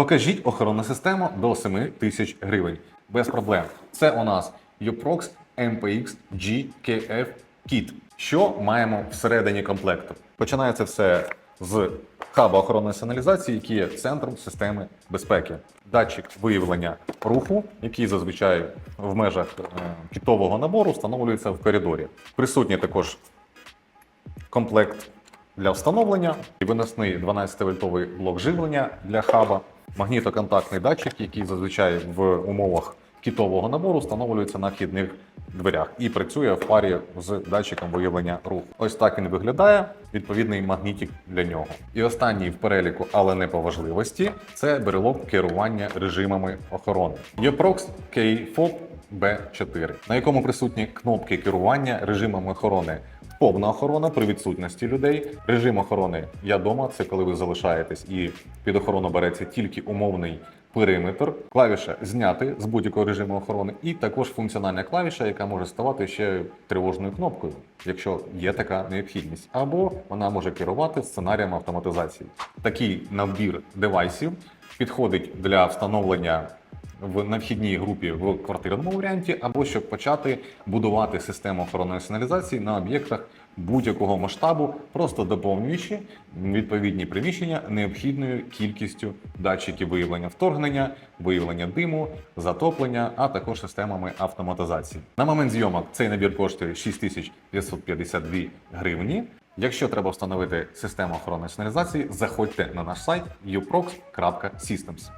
Покажіть охоронну систему до 7 тисяч гривень. Без проблем. Це у нас Uprox MPX GKF Kit. Що маємо всередині комплекту? Починається все з хаба охоронної сигналізації, який є центром системи безпеки. Датчик виявлення руху, який зазвичай в межах е, кітового набору встановлюється в коридорі. Присутній також комплект для встановлення, і виносний 12-вольтовий блок живлення для хаба, магнітоконтактний датчик, який зазвичай в умовах кітового набору встановлюється на вхідних дверях і працює в парі з датчиком виявлення руху. Ось так він виглядає. Відповідний магнітик для нього. І останній в переліку, але не по важливості, це брелок керування режимами охорони. Yeprox K-FOB B4, на якому присутні кнопки керування режимами охорони. Повна охорона при відсутності людей. Режим охорони я дома це коли ви залишаєтесь і під охорону береться тільки умовний периметр. Клавіша зняти з будь-якого режиму охорони, і також функціональна клавіша, яка може ставати ще тривожною кнопкою, якщо є така необхідність, або вона може керувати сценарієм автоматизації. Такий набір девайсів підходить для встановлення в на вхідній групі в квартирному варіанті, або щоб почати будувати систему охоронної сигналізації на об'єктах будь-якого масштабу, просто доповнюючи відповідні приміщення необхідною кількістю датчиків виявлення вторгнення, виявлення диму, затоплення, а також системами автоматизації. На момент зйомок цей набір коштує 6552 гривні. Якщо треба встановити систему охоронної сигналізації, заходьте на наш сайт uprox.systems.